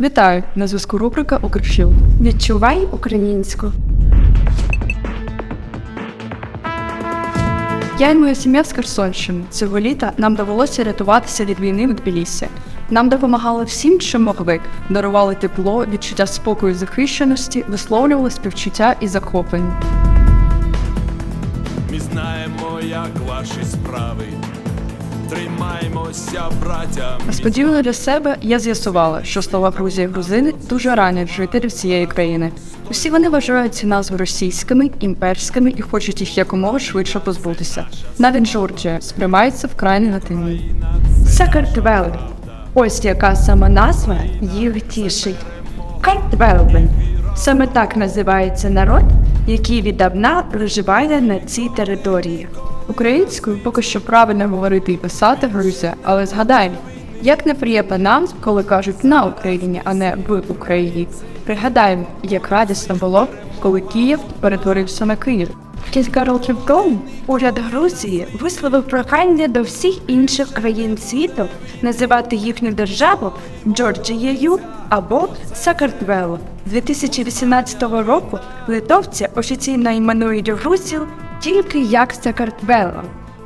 Вітаю! На зв'язку рубрика Укрфіл. Відчувай українську. Я і моя сім'я з Херсонщини. Цього літа нам довелося рятуватися від війни в Тбілісі. Нам допомагали всім, чим могли, дарували тепло, відчуття спокою і захищеності, висловлювали співчуття і захоплення. Ми знаємо, як ваші справи. Тримаймося, браття. Несподівано для себе я з'ясувала, що слова Грузія грузини дуже ранять жителів цієї країни. Усі вони вважають ці назви російськими, імперськими і хочуть їх якомога швидше позбутися. Навіть Джорджія сприймається вкрай негативно. Сакартвело. Ось яка сама назва їх тішить. Картвелбен. Саме так називається народ, який віддавна проживає на цій території. Українською поки що правильно говорити і писати Грузія, але згадаємо, як неприємно нам, коли кажуть на Україні, а не в Україні. Пригадаємо, як радісно було, коли Київ перетворився на Київ. Кілька років тому уряд Грузії висловив прохання до всіх інших країн світу називати їхню державу Джорджією або Сакартвело. 2018 року литовці офіційно іменують Грузію тільки як Сакартвело.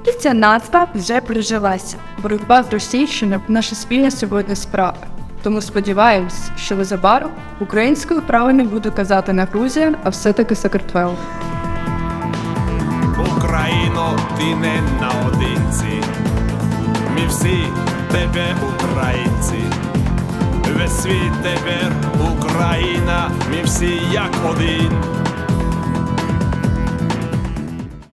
І ця назва вже прижилася. Боротьба з Російщиною наша спільна сьогодні справа. Тому сподіваємось, що незабаром українською правильно буду казати не Грузія, а все-таки Сакартвел. Україно, ти не наодинці. Ми всі тебе українці. Весь світ тепер Україна, ми всі як один.